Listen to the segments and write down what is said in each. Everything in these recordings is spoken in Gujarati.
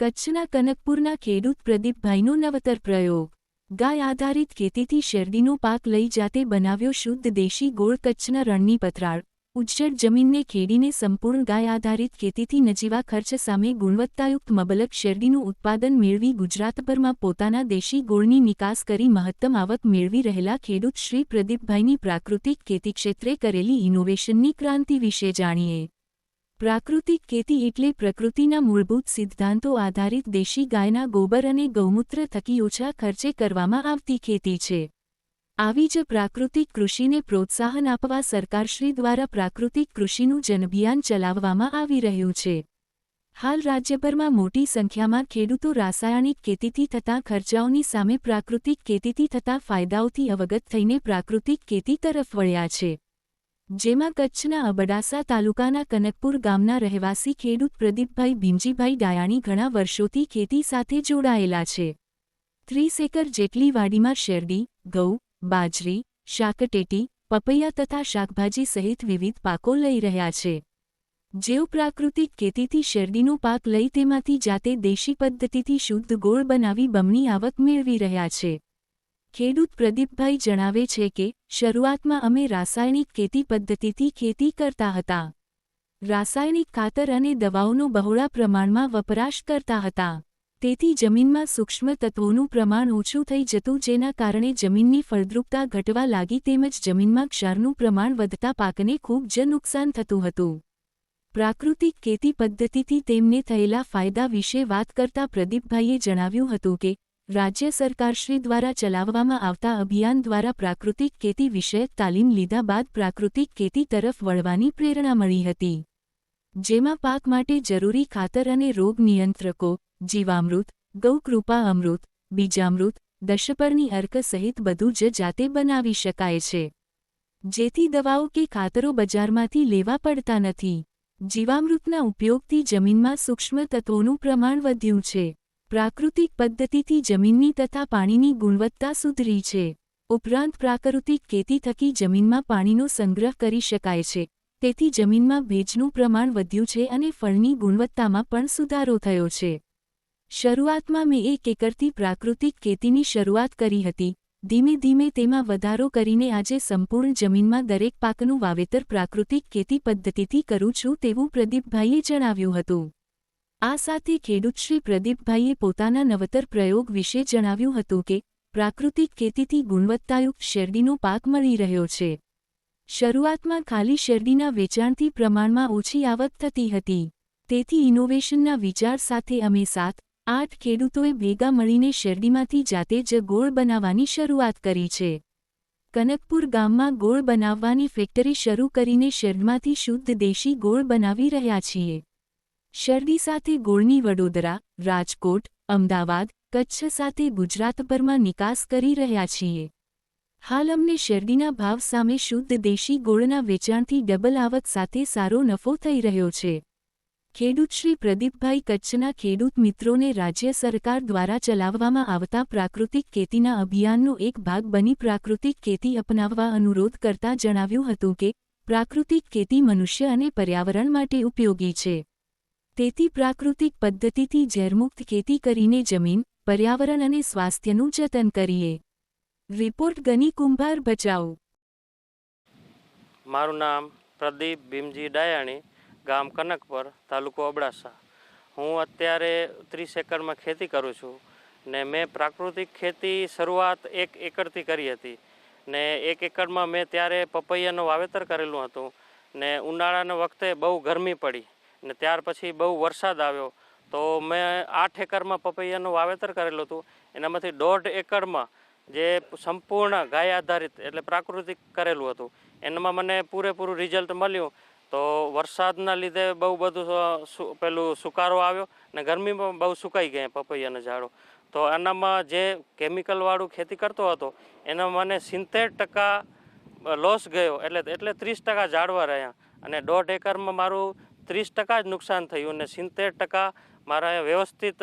કચ્છના કનકપુરના ખેડૂત પ્રદીપભાઈનો નવતર પ્રયોગ. ગાય આધારિત ખેતીથી શેરડીનો પાક લઈ જાતે બનાવ્યો શુદ્ધ દેશી ગોળ કચ્છના રણની પથરાળ. ઉજ્જડ જમીનને ખેડીને સંપૂર્ણ ગાય આધારિત ખેતીથી નજીવા ખર્ચ સામે ગુણવત્તાયુક્ત મબલક શેરડીનું ઉત્પાદન મેળવી ગુજરાતભરમાં પોતાના દેશી ગોળની નિકાસ કરી મહત્તમ આવક મેળવી રહેલા ખેડૂત શ્રી પ્રદીપભાઈની પ્રાકૃતિક ખેતી ક્ષેત્રે કરેલી ઇનોવેશનની ક્રાંતિ વિશે જાણીએ. પ્રાકૃતિક ખેતી એટલે પ્રકૃતિના મૂળભૂત સિદ્ધાંતો આધારિત દેશી ગાયના ગોબર અને ગૌમૂત્ર થકી ઓછા ખર્ચે કરવામાં આવતી ખેતી છે. આવી જ પ્રાકૃતિક કૃષિને પ્રોત્સાહન આપવા સરકારશ્રી દ્વારા પ્રાકૃતિક કૃષિનું જનભિયાન ચલાવવામાં આવી રહ્યું છે. હાલ રાજ્યભરમાં મોટી સંખ્યામાં ખેડૂતો રાસાયણિક ખેતીથી થતા ખર્ચાઓની સામે પ્રાકૃતિક ખેતીથી થતા ફાયદાઓથી અવગત થઈને પ્રાકૃતિક ખેતી તરફ વળ્યા છે. જેમાં કચ્છના અબડાસા તાલુકાના કનકપુર ગામના રહેવાસી ખેડૂત પ્રદીપભાઈ ભીમજીભાઈ ડાયાણી ઘણા વર્ષોથી ખેતી સાથે જોડાયેલા છે. ત્રીસ એકર જેટલી વાડીમાં શેરડી, ઘઉં, બાજરી, શાકટેટી, પપૈયા તથા શાકભાજી સહિત વિવિધ પાકો લઈ રહ્યા છે. જેઓ પ્રાકૃતિક ખેતીથી શેરડીનો પાક લઈ તેમાંથી જાતે દેશી પદ્ધતિથી શુદ્ધ ગોળ બનાવી બમણી આવક મેળવી રહ્યા છે. ખેડૂત પ્રદીપભાઈ જણાવે છે કે, શરૂઆતમાં અમે રાસાયણિક ખેતી પદ્ધતિથી ખેતી કરતા હતા. રાસાયણિક ખાતર અને દવાઓનો બહોળા પ્રમાણમાં વપરાશ કરતા હતા. તેથી જમીનમાં સૂક્ષ્મ તત્વોનું પ્રમાણ ઓછું થઈ જતું જેના કારણે જમીનની ફળદ્રુપતા ઘટવા લાગી તેમજ જમીનમાં ક્ષારનું પ્રમાણ વધતા પાકને ખૂબ જ નુકસાન થતું હતું. પ્રાકૃતિક ખેતી પદ્ધતિથી તેમને થયેલા ફાયદા વિશે વાત કરતા પ્રદીપભાઈએ જણાવ્યું હતું કે રાજ્ય સરકારશ્રી દ્વારા ચલાવવામાં આવતા અભિયાન દ્વારા પ્રાકૃતિક ખેતી વિષયક તાલીમ લીધા બાદ પ્રાકૃતિક ખેતી તરફ વળવાની પ્રેરણા મળી હતી. જેમાં પાક માટે જરૂરી ખાતર અને રોગ નિયંત્રકો, જીવામૃત, ગૌકૃપા અમૃત, બીજામૃત દશપરની અર્ક સહિત બધું જ જાતે બનાવી શકાય છે. જેથી દવાઓ કે ખાતરો બજારમાંથી લેવા પડતા નથી. જીવામૃતના ઉપયોગથી જમીનમાં સૂક્ષ્મ તત્વોનું પ્રમાણ વધ્યું છે. પ્રાકૃતિક પદ્ધતિથી જમીનની તથા પાણીની ગુણવત્તા સુધરી છે. ઉપરાંત પ્રાકૃતિક ખેતી થકી જમીનમાં પાણીનો સંગ્રહ કરી શકાય છે. તેથી જમીનમાં ભેજનું પ્રમાણ વધ્યું છે અને ફળની ગુણવત્તામાં પણ સુધારો થયો છે. શરૂઆતમાં મેં એક એકરથી પ્રાકૃતિક ખેતીની શરૂઆત કરી હતી. ધીમે ધીમે તેમાં વધારો કરીને આજે સંપૂર્ણ જમીનમાં દરેક પાકનું વાવેતર પ્રાકૃતિક ખેતી પદ્ધતિથી કરું છું તેવું પ્રદીપભાઈએ જણાવ્યું હતું. આ સાથે ખેડૂત શ્રી પ્રદીપભાઈએ પોતાના નવતર પ્રયોગ વિશે જણાવ્યું હતું કે, પ્રાકૃતિક ખેતીથી ગુણવત્તાયુક્ત શેરડીનો પાક મળી રહ્યો છે. શરૂઆતમાં ખાલી શેરડીના વેચાણથી પ્રમાણમાં ઓછી આવક થતી હતી. તેથી ઇનોવેશનના વિચાર સાથે અમે સાત, આઠ ખેડૂતોએ ભેગા મળીને શેરડીમાંથી જાતે જ ગોળ બનાવવાની શરૂઆત કરી છે. કનકપુર ગામમાં ગોળ બનાવવાની ફેક્ટરી શરૂ કરીને શેરડમાંથી શુદ્ધ દેશી ગોળ બનાવી રહ્યા છીએ. શેરડી સાથે ગોળની વડોદરા, રાજકોટ, અમદાવાદ, કચ્છ સાથે ગુજરાતભરમાં નિકાસ કરી રહ્યા છીએ. હાલ અમને શેરડીના ભાવ સામે શુદ્ધ દેશી ગોળના વેચાણથી ડબલ આવક સાથે સારો નફો થઈ રહ્યો છે. ખેડૂત શ્રી પ્રદીપભાઈ કચ્છના ખેડૂત મિત્રોને રાજ્ય સરકાર દ્વારા ચલાવવામાં આવતા પ્રાકૃતિક ખેતીના અભિયાનનો એક ભાગ બની પ્રાકૃતિક ખેતી અપનાવવા અનુરોધ કરતા જણાવ્યું હતું કે, પ્રાકૃતિક ખેતી મનુષ્ય અને પર્યાવરણ માટે ઉપયોગી છે. તેથી પ્રાકૃતિક પદ્ધતિથી ઝેરમુક્ત ખેતી કરીને જમીન, પર્યાવરણ અને સ્વાસ્થ્યનું જતન કરીએ. રિપોર્ટ ગની કુંભાર બચાવ મારું નામ પ્રદીપ ભીમજી ડાયાણી, ગામ કનકપર, તાલુકો અબડાસા. હું અત્યારે ત્રીસ એકરમાં ખેતી કરું છું ને મેં પ્રાકૃતિક ખેતી શરૂઆત એક એકરથી કરી હતી. ને એક એકરમાં મેં ત્યારે પપૈયાનું વાવેતર કરેલું હતું ને ઉનાળાના વખતે બહુ ગરમી પડી. ને ત્યાર પછી બહુ વરસાદ આવ્યો, તો મેં આઠ એકરમાં પપૈયાનું વાવેતર કરેલું હતું. એનામાંથી દોઢ એકરમાં જે સંપૂર્ણ ગાય આધારિત એટલે પ્રાકૃતિક કરેલું હતું. એનામાં મને પૂરેપૂરું રિઝલ્ટ મળ્યું. તો વરસાદના લીધે બહુ બધું પેલું સુકારો આવ્યો ને ગરમીમાં બહુ સુકાઈ ગયા પપૈયાના ઝાડો. તો એનામાં જે કેમિકલવાળું ખેતી કરતો હતો, એના મને સિત્તેર ટકા લોસ ગયો. એટલે એટલે ત્રીસ ટકા ઝાડવા રહ્યા. અને દોઢ એકરમાં મારું ત્રીસ ટકા જ નુકસાન થયું અને સિત્તેર ટકા મારા વ્યવસ્થિત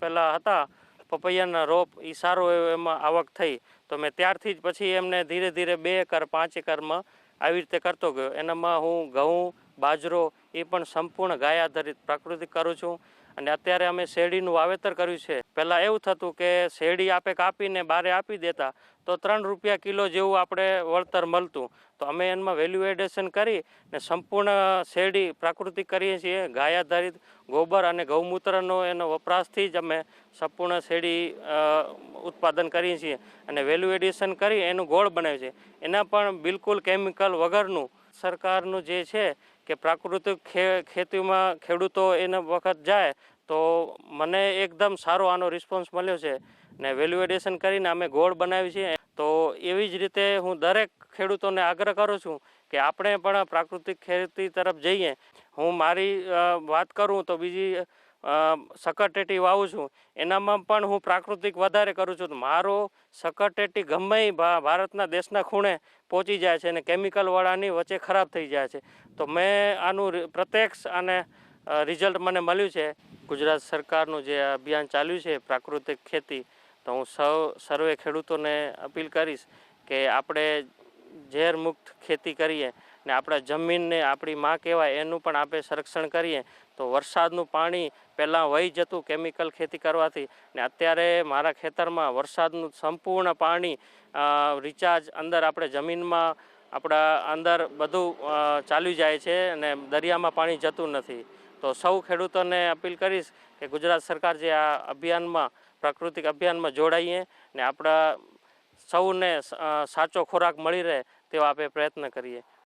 પહેલાં હતા, પપૈયાના રોપ એ સારો એમાં આવક થઈ. તો મેં ત્યારથી જ પછી એમને ધીરે ધીરે બે એકર, પાંચ એકરમાં આવી રીતે કરતો ગયો. એનામાં હું ઘઉં, બાજરો એ પણ સંપૂર્ણ ગાય આધારિત પ્રાકૃતિક કરું છું. અને અત્યારે અમે શેરડીનું વાવેતર કર્યું છે. પહેલાં એવું થતું કે શેરડી આપે કાપીને બારે આપી દેતા, તો ત્રણ રૂપિયા કિલો જેવું આપણે વળતર મળતું. તો અમે એમાં વેલ્યુ એડેશન કરી ને સંપૂર્ણ શેરડી પ્રાકૃતિક કરીએ છીએ. ગાય આધારિત ગોબર અને ગૌમૂત્રનો એનો વપરાશથી જ અમે સંપૂર્ણ શેરડી ઉત્પાદન કરીએ છીએ. અને વેલ્યુ એડિશન કરી એનું ગોળ બનાવીએ છે. એના પણ બિલકુલ કેમિકલ વગરનું સરકારનું જે છે કે પ્રાકૃતિક ખેતીમાં ખેડૂતો એના વખત જાય તો મને એકદમ સારો આનો રિસ્પોન્સ મળ્યો છે. ને વેલ્યુ એડિશન કરીને અમે ગોળ બનાવી છીએ. તો એવી જ રીતે હું દરેક ખેડૂતોને આગ્રહ કરું છું કે આપણે પણ પ્રાકૃતિક ખેતી તરફ જઈએ. હું મારી વાત કરું તો બીજી અ, સકરટેટી વાવું છું. એનામાં પણ હું પ્રાકૃતિક વધારે કરું છું. મારો સકરટેટી ગમે ભારતના દેશના ખૂણે પહોંચી જાય છે અને કેમિકલવાળાની વચ્ચે ખરાબ થઈ જાય છે. તો મેં આનું પ્રત્યક્ષ અને રિઝલ્ટ મને મળ્યું છે. ગુજરાત સરકારનું જે અભિયાન ચાલ્યું છે પ્રાકૃતિક ખેતી તો હું સૌ સર્વે ખેડૂતોને અપીલ કરીશ કે આપણે ઝેર મુક્ત ખેતી કરીએ. ને આપણા જમીનને આપણી માં કહેવાય, એનું પણ આપણે સંરક્ષણ કરીએ, તો વરસાદનું પાણી પહેલાં વહી જતું કેમિકલ ખેતી કરવાથી ને અત્યારે મારા ખેતરમાં વરસાદનું સંપૂર્ણ પાણી રિચાર્જ અંદર આપણે જમીનમાં, આપણા અંદર બધું ચાલી જાય છે અને દરિયામાં પાણી જતું નથી. તો સૌ ખેડૂતોને અપીલ કરીશ કે ગુજરાત સરકાર જે આ અભિયાનમાં, પ્રાકૃતિક અભિયાનમાં જોડાઈએ ને આપણા સૌને સાચો ખોરાક મળી રહે તેવા આપણે પ્રયત્ન કરીએ.